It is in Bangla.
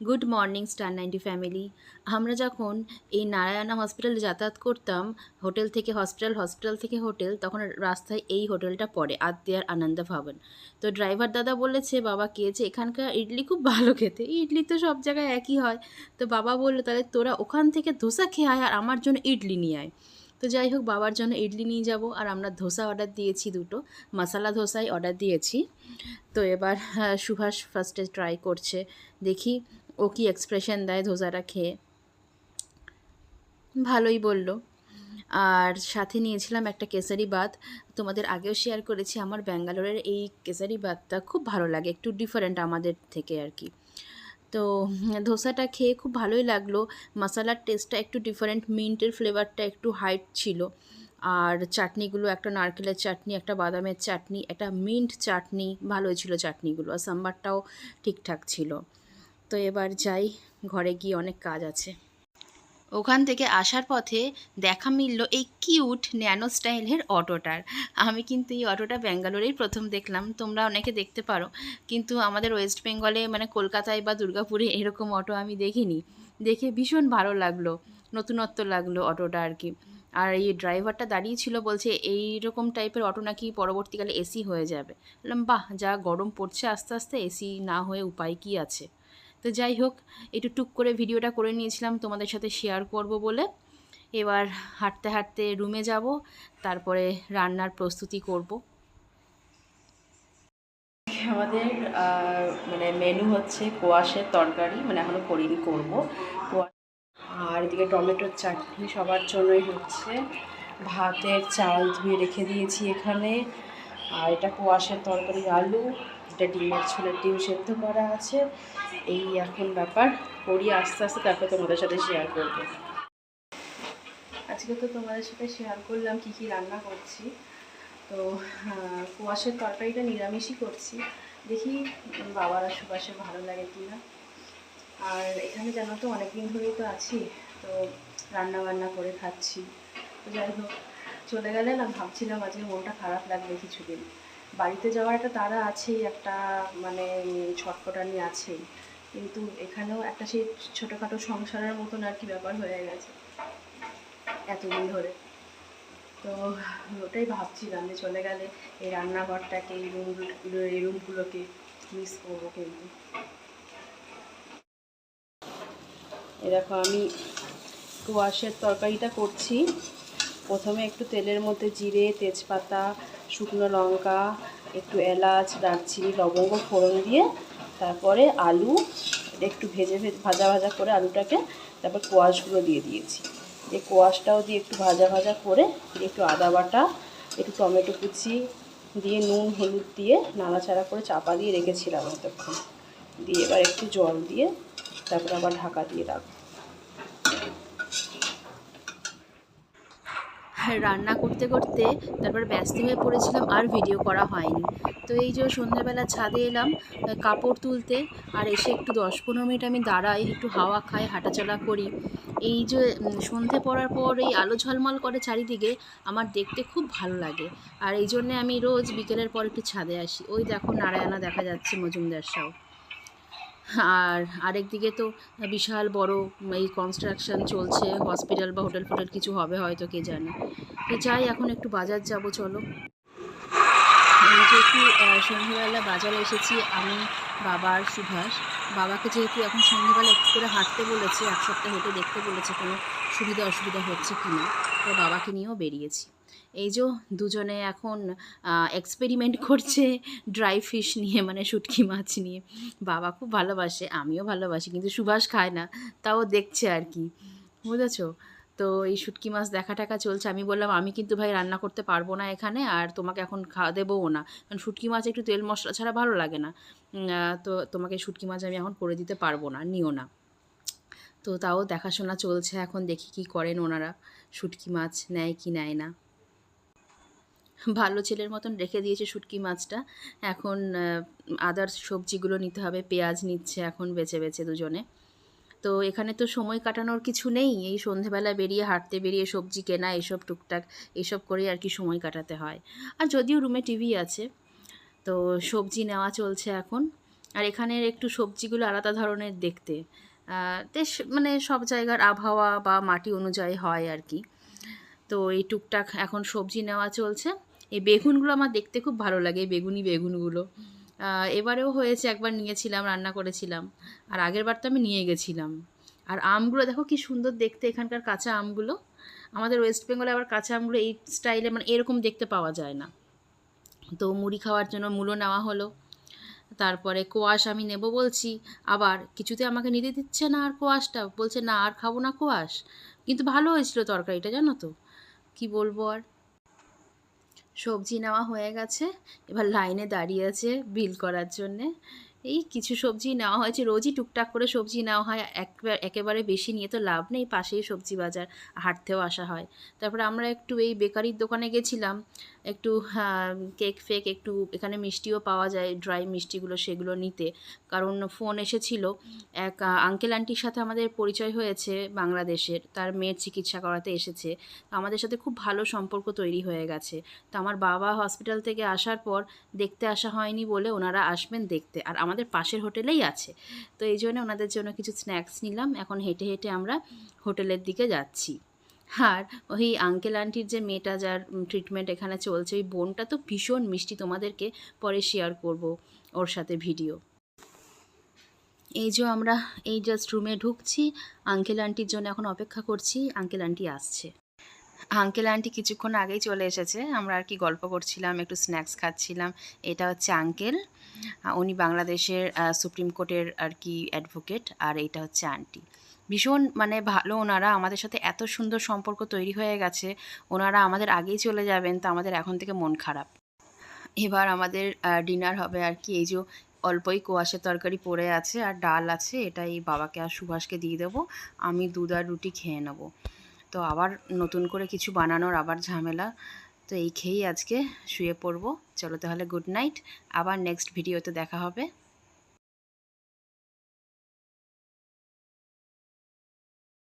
Good morning, star ninety family. আমরা যখন এই নারায়ণা হসপিটালে যাতায়াত করতাম, হোটেল থেকে হসপিটাল হসপিটাল থেকে হোটেল, তখন রাস্তায় এই হোটেলটা পড়ে আদ্যার আনন্দ ভবন। তো ড্রাইভার দাদা বলেছে, বাবা খেয়েছে এখানকার ইডলি খুব ভালো খেতে। ইডলি তো সব জায়গায় একই হয়। তো বাবা বলল, তাহলে তোরা ওখান থেকে ধোসা খেয়ে আয় আর আমার জন্য ইডলি নিয়ে আয়। তো যাই হোক, বাবার জন্য ইডলি নিয়ে যাব আর আমরা ধোসা অর্ডার দিয়েছি দুটো। মশালা ধোসাই অর্ডার দিয়েছি। তো এবার সুভাষ ফার্স্টে ট্রাই করছে। দেখি ও কি এক্সপ্রেশন দেয় ধোসাটা খেয়ে? ভালোই বলল। আর সাথে নিয়েছিলাম একটা কেসারি বাত। তোমাদের আগেও শেয়ার করেছি, আমার ব্যাঙ্গালোরের এই কেসারি বাতটা খুব ভালো লাগে, একটু ডিফারেন্ট আমাদের থেকে আর কি। তো ধোসাটা খেয়ে খুব ভালোই লাগল। মশালার টেস্টটা একটু ডিফারেন্ট মিন্টের ফ্লেভারটা একটু হাইট ছিল। আর চাটনিগুলো, একটা নারকেলের চাটনি, একটা বাদামের চাটনি, একটা মিন্ট চাটনি, ভালোই ছিল চাটনিগুলো। আর সাম্বারটাও ঠিকঠাক ছিল। তো এবার যাই, ঘরে গিয়ে অনেক কাজ আছে। ওখান থেকে আসার পথে দেখা মিলল এই কিউট ন্যানো স্টাইলের অটোটার। আমি কিন্তু এই অটোটা ব্যাঙ্গালোরেই প্রথম দেখলাম, তোমরা অনেকে দেখতে পারো। কিন্তু আমাদের ওয়েস্ট বেঙ্গলে মানে কলকাতায় বা দুর্গাপুরে এরকম অটো আমি দেখিনি। দেখে ভীষণ ভালো লাগল, নতুনত্ব লাগল অটোটা আর কি। আর এই ড্রাইভারটা দাঁড়িয়ে ছিল বলছে এই রকম টাইপের অটো নাকি পরবর্তীকালে এসি হয়ে যাবে। বললাম, বাহ, যা গরম পড়ছে আস্তে আস্তে, এসি না হয়ে উপায় কি আছে? তো যাই হোক, একটু টুক করে ভিডিওটা করে নিয়েছিলাম, তোমাদের সাথে শেয়ার করব বলে। এবার হাঁটতে হাঁটতে রুমে যাব, তারপরে রান্নার প্রস্তুতি করব। আমাদের মানে মেনু হচ্ছে কোয়াশের তরকারি মানে এখনও করিনি করব। আর এদিকে টমেটোর চাটনি সবার জন্যই হচ্ছে। ভাতের চাল ধুয়ে রেখে দিয়েছি এখানে। আর এটা কোয়াশের তরকারি আলু। এটা ডিমের ছোলের ডিম সেদ্ধ করা আছে। এই এখন ব্যাপার, করি আস্তে আস্তে, তারপর তোমাদের সাথে শেয়ার করব। আজকে তো তোমাদের সাথে শেয়ার করলাম কি কি রান্না করছি। তো কুয়াশের তরকারিটা নিরামিষই করছি। দেখি বাবার সুবাসের ভালো লাগে কি না আর এখানে জানো তো, অনেকদিন ধরেই তো আছি, তো রান্না বান্না করে খাচ্ছি। তো যাই হোক, চলে গেলে না, ভাবছিলাম আজকে মনটা খারাপ লাগবে কিছুদিন। বাড়িতে যাওয়ার একটা তারা আছেই, একটা মানে ছটফটানি আছেই। কিন্তু এখানেও একটা সেই ছোটোখাটো সংসারের মতন আর কি ব্যাপার হয়ে গেছে এতদিন ধরে। তো ওটাই ভাবছিলাম যে চলে গেলে এই রান্নাঘরটাকে, এই রুমগুলো এই রুমগুলোকে মিস করব কিন্তু দেখো, আমি কোয়াশের তরকারিটা করছি। প্রথমে একটু তেলের মধ্যে জিরে, তেজপাতা শুকনো লঙ্কা, একটু এলাচ, দারচিনি, লবঙ্গ ফোড়ন দিয়ে তারপরে আলু, একটু ভেজে ভেজে, ভাজা ভাজা করে আলুটাকে তারপর কোয়াশগুলো দিয়ে দিয়েছি। এই কোয়াশটাও দিয়ে একটু ভাজা ভাজা করে একটু আদা বাটা, একটু টমেটো কুচি দিয়ে নুন, হলুদ দিয়ে নাড়াচাড়া করে চাপা দিয়ে রেখেছিলাম এতক্ষণ। দিয়ে এবার একটু জল দিয়ে তারপর আবার ঢাকা দিয়ে রাখব। রান্না করতে করতে তারপর ব্যস্ত হয়ে পড়েছিলাম আর ভিডিও করা হয়নি। তো এই যে সন্ধ্যাবেলা ছাদে এলাম কাপড় তুলতে আর এসে একটু দশ পনেরো মিনিট আমি দাঁড়াই, একটু হাওয়া খাই, হাঁটাচলা করি। এই যে সন্ধে পড়ার পর এই আলো ঝলমল করে চারিদিকে আমার দেখতে খুব ভালো লাগে। আর এই জন্যে আমি রোজ বিকেলের পর একটু ছাদে আসি। ওই দেখো নারায়ণা দেখা যাচ্ছে মজুমদার সাউ। আর আরেক দিকে তো বিশাল বড় এই কনস্ট্রাকশন চলছে হসপিটাল বা হোটেল ফোটেল কিছু হবে হয়তো, কে জানে। তো যাই, এখন একটু বাজার যাব, চলো। যেহেতু সন্ধ্যেবেলা বাজারে এসেছি, আমি, বাবা আর সুভাষ। বাবাকে যেহেতু এখন সন্ধ্যেবেলা একটু করে হাঁটতে বলেছে, এক সপ্তাহ হেঁটে দেখতে বলেছে, কোনো সুবিধা অসুবিধা হচ্ছে কি না, তো বাবাকে নিয়েও বেরিয়েছি। এই যে দুজনে এখন এক্সপেরিমেন্ট করছে ড্রাই ফিশ নিয়ে মানে শুটকি মাছ নিয়ে। বাবা খুব ভালোবাসে আমিও ভালোবাসি কিন্তু সুভাষ খায় না তাও দেখছে আর কি। বুঝেছ? তো এই শুটকি মাছ দেখা টাকা চলছে আমি বললাম আমি কিন্তু ভাই রান্না করতে পারব না এখানে আর তোমাকে এখন খাওয়া দেবোও না। কারণ শুটকি মাছ একটু তেল মশলা ছাড়া ভালো লাগে না। তো তোমাকে শুটকি মাছ আমি এখন করে দিতে পারব না নিও না। তো তাও দেখাশোনা চলছে এখন দেখি কি করেন ওনারা শুটকি মাছ নেয় কি নেয় না। ভালো ছেলের মতন রেখে দিয়েছে শুটকি মাছটা। এখন আদার্স সবজিগুলো নিতে হবে, পেঁয়াজ নিচ্ছে এখন বেছে বেছে দুজনে। তো এখানে তো সময় কাটানোর কিছু নেই, এই সন্ধেবেলা বেরিয়ে, হাঁটতে বেরিয়ে সবজি কেনা, এসব টুকটাক, এসব করেই আর কি সময় কাটাতে হয়। আর যদিও রুমে টিভি আছে, তো সবজি নেওয়া চলছে এখন। আর এখানের একটু সবজিগুলো আলাদা ধরনের দেখতে। বেশ মানে সব জায়গার আবহাওয়া বা মাটি অনুযায়ী হয় আর কি। তো এই টুকটাক এখন সবজি নেওয়া চলছে। এই বেগুনগুলো আমার দেখতে খুব ভালো লাগে, এই বেগুনি বেগুনগুলো। এবারেও হয়েছে, একবার নিয়েছিলাম, রান্না করেছিলাম। আর আগের বার তো আমি নিয়ে গেছিলাম। আর আমগুলো দেখো কি সুন্দর দেখতে এখানকার কাঁচা আমগুলো। আমাদের ওয়েস্ট বেঙ্গলে আবার কাঁচা আমগুলো এই স্টাইলে মানে এরকম দেখতে পাওয়া যায় না। তো মুড়ি খাওয়ার জন্য মূলো নেওয়া হলো। তারপরে কোয়াশ আমি নেব বলছি। আবার কিছুতে আমাকে নিতে দিচ্ছে না আর কোয়াশটা। বলছে, না, আর খাব না কোয়াশ। কিন্তু ভালো হয়েছিল তরকারিটা, জানো তো? কি বলব আর? সবজি নেওয়া হয়ে গেছে। এবার লাইনে দাঁড়িয়ে আছে বিল করার জন্যে। এই কিছু সবজি নেওয়া হয়েছে, রোজই টুকটাক করে সবজি নেওয়া হয়, একবার, একেবারে বেশি নিয়ে তো লাভ নেই, পাশেই সবজি বাজার, হাঁটতেও আসা হয়। তারপরে আমরা একটু এই বেকারির দোকানে গেছিলাম, একটু কেক ফেক একটু এখানে মিষ্টিও পাওয়া যায়, ড্রাই মিষ্টিগুলো সেগুলো নিতে। কারণ ফোন এসেছিল, এক আঙ্কেল আন্টির সাথে আমাদের পরিচয় হয়েছে বাংলাদেশের, তার মেয়ের চিকিৎসা করাতে এসেছে। আমাদের সাথে খুব ভালো সম্পর্ক তৈরি হয়ে গেছে। তো আমার বাবা হসপিটাল থেকে আসার পর দেখতে আসা হয়নি বলে ওনারা আসবেন দেখতে। আর আমাদের পাশের হোটেলেই আছে। তো এই জন্য ওনাদের জন্য কিছু স্ন্যাক্স নিলাম। এখন হেঁটে হেঁটে আমরা হোটেলের দিকে যাচ্ছি। আর ওই আঙ্কেল আন্টির যে মেয়েটা যার ট্রিটমেন্ট এখানে চলছে, ওই বোনটা তো ভীষণ মিষ্টি। তোমাদেরকে পরে শেয়ার করব ওর সাথে ভিডিও। এই যে আমরা এই জাস্ট রুমে ঢুকছি। আঙ্কেল আন্টির জন্য এখন অপেক্ষা করছি। আঙ্কেল আন্টি আসছে। আঙ্কেল আন্টি কিছুক্ষণ আগেই চলে এসেছে। আমরা আর কি গল্প করছিলাম, একটু স্ন্যাক্স খাচ্ছিলাম। এটা হচ্ছে আঙ্কেল। উনি বাংলাদেশের সুপ্রিম কোর্টের আর কি অ্যাডভোকেট আর এইটা হচ্ছে আন্টি। ভীষণ মানে ভালো ওনারা। আমাদের সাথে এত সুন্দর সম্পর্ক তৈরি হয়ে গেছে। ওনারা আমাদের আগেই চলে যাবেন, তো আমাদের এখন থেকে মন খারাপ। এবার আমাদের ডিনার হবে আর কি। এই যে অল্পই কোয়াশের তরকারি পড়ে আছে আর ডাল আছে, এটাই বাবাকে আর সুভাষকে দিয়ে দেবো। আমি দুধ আর রুটি খেয়ে নেব। তো আবার নতুন করে কিছু বানানোর আবার ঝামেলা। তো এই খেয়েই আজকে শুয়ে পড়ব। চলো তাহলে গুড নাইট। আবার নেক্সট ভিডিওতে দেখা হবে।